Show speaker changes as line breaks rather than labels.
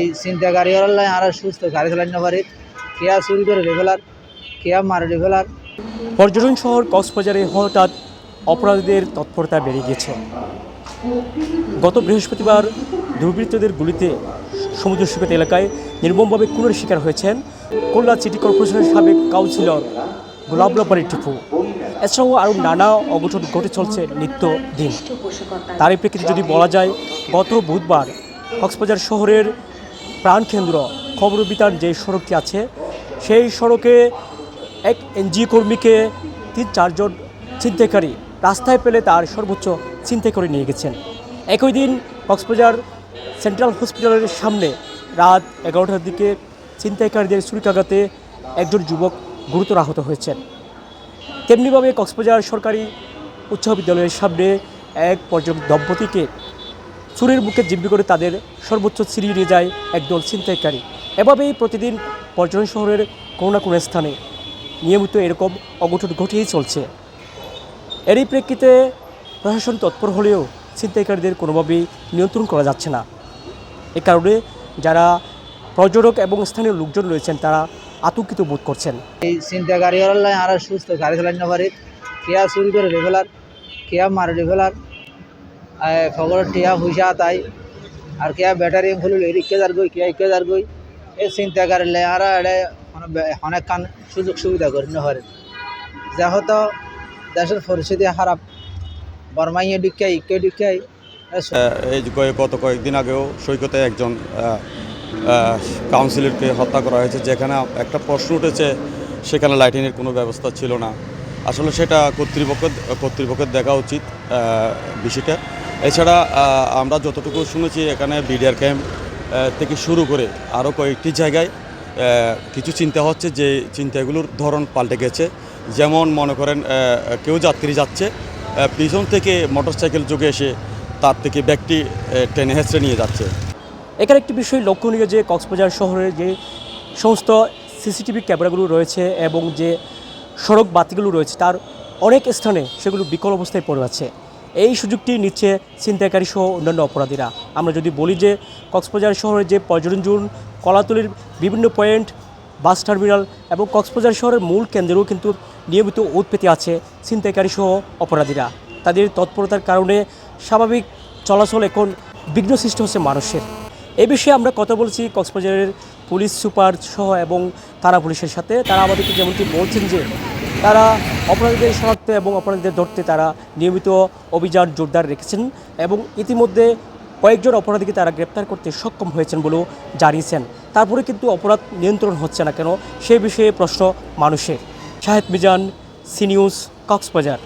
এই চিন্তাকারী হলাই আর সুস্থ, গাড়ি চালান না পারে। কেয়া চুরি করে রেগুলার কেয়া মারে রেগুলার
পর্যটন শহর কক্সবাজারে হঠাৎ অপরাধীদের তৎপরতা বেড়ে গেছে গত বৃহস্পতিবার দুর্বৃত্তদের গুলিতে সমুদ্র সৈকত এলাকায় নির্মমভাবে খুনের শিকার হয়েছেন খুলনা সিটি কর্পোরেশনের সাবেক কাউন্সিলর গোলাপলাপারি টিপু। এছাড়াও আরও নানা অঘটন ঘটে চলছে নিত্য দিন তারই প্রেক্ষিতে যদি বলা যায়, গত বুধবার কক্সবাজার শহরের প্রাণকেন্দ্র খবরবিতান যে সড়কটি আছে, সেই সড়কে এক এনজিও কর্মীকে তিন চারজন ছিনতাইকারী রাস্তায় পেলে তার সর্বোচ্চ ছিনতাই করে নিয়ে গেছেন। একই দিন কক্সবাজার সেন্ট্রাল হসপিটালের সামনে রাত এগারোটার দিকে ছিনতাইকারীদের ছুরিকাঘাতে একজন যুবক গুরুতর আহত হয়েছেন। তেমনিভাবে কক্সবাজার সরকারি উচ্চ বিদ্যালয়ের সামনে এক পর্যটক দম্পতিকে চুরির বুকে জিম্মি করে তাদের সর্বোচ্চ নিয়ে যায় একদল ছিনতাইকারী। এভাবেই প্রতিদিন পর্যটন শহরের কোনো না কোনো স্থানে নিয়মিত এরকম অঘটন ঘটিয়েই চলছে। এরই প্রেক্ষিতে প্রশাসন তৎপর হলেও ছিনতাইকারীদের কোনোভাবেই নিয়ন্ত্রণ করা যাচ্ছে না। এ কারণে যারা পর্যটক এবং স্থানীয় লোকজন রয়েছেন, তারা আতঙ্কিত বোধ করছেন।
এই হলাই আর সুস্থ, গাড়ি চালান পারে, কেয়া চুরি করে রেগুলার, কেয়া মারে রেগুলার খবর টিয়া পয়সা তাই। আর কেয়া ব্যাটারি খুলল ইকে যার গই কেয়া ইকে যার গই এই চিন্তাকারী লাই আর অনেক কান সুযোগ সুবিধা করে না পারে যা হতো দেশের পরিস্থিতি খারাপ বর্মাইয়ে ডিকাই ইকে ডিকাই
এই গত কয়েকদিন আগেও সৈকতে একজন কাউন্সিলরকে হত্যা করা হয়েছে, যেখানে একটা প্রশ্ন উঠেছে, সেখানে লাইটিংয়ের কোনো ব্যবস্থা ছিল না। আসলে সেটা কর্তৃপক্ষ, কর্তৃপক্ষের দেখা উচিত বিষয়টা। এছাড়া আমরা যতটুকু শুনেছি এখানে বিডিআর ক্যাম্প থেকে শুরু করে আরও কয়েকটি জায়গায় কিছু চিন্তা হচ্ছে যে চিন্তাগুলোর ধরন পাল্টে গেছে। যেমন মনে করেন কেউ যাত্রী যাচ্ছে পিছন থেকে মোটরসাইকেল যোগে এসে তার থেকে ব্যক্তি টেনে হেঁচড়ে নিয়ে যাচ্ছে।
এখানে একটি বিষয় লক্ষণীয় যে কক্সবাজার শহরের যে সমস্ত সিসিটিভি ক্যামেরাগুলো রয়েছে এবং যে সড়ক বাতিগুলো রয়েছে, তার অনেক স্থানে সেগুলো বিকল অবস্থায় পড়ে আছে। এই সুযোগটি নিচ্ছে ছিনতাইকারী সহ অন্যান্য অপরাধীরা। আমরা যদি বলি যে কক্সবাজার শহরের যে পর্যটন জোন, কলাতলির বিভিন্ন পয়েন্ট, বাস টার্মিনাল এবং কক্সবাজার শহরের মূল কেন্দ্রেও কিন্তু নিয়মিত উৎপেতে আছে ছিনতাইকারী সহ অপরাধীরা। তাদের তৎপরতার কারণে স্বাভাবিক চলাচল এখন বিঘ্ন সৃষ্টি হচ্ছে মানুষের। এই বিষয়ে আমরা কথা বলছি কক্সবাজারের পুলিশ সুপার সহ এবং থানা পুলিশের সাথে। তারা আমাদেরকে যেমনটি বলছেন যে তারা অপরাধীদের শনাক্ত এবং অপরাধীদের ধরতে তারা নিয়মিত অভিযান জোরদার রেখেছেন এবং ইতিমধ্যে কয়েকজন অপরাধীকে তারা গ্রেপ্তার করতে সক্ষম হয়েছেন বলেও জানিয়েছেন। তারপরে কিন্তু অপরাধ নিয়ন্ত্রণ হচ্ছে না কেন, সে বিষয়ে প্রশ্ন মানুষের। শাহেদ মিজান সিনিউজ কক্সবাজার।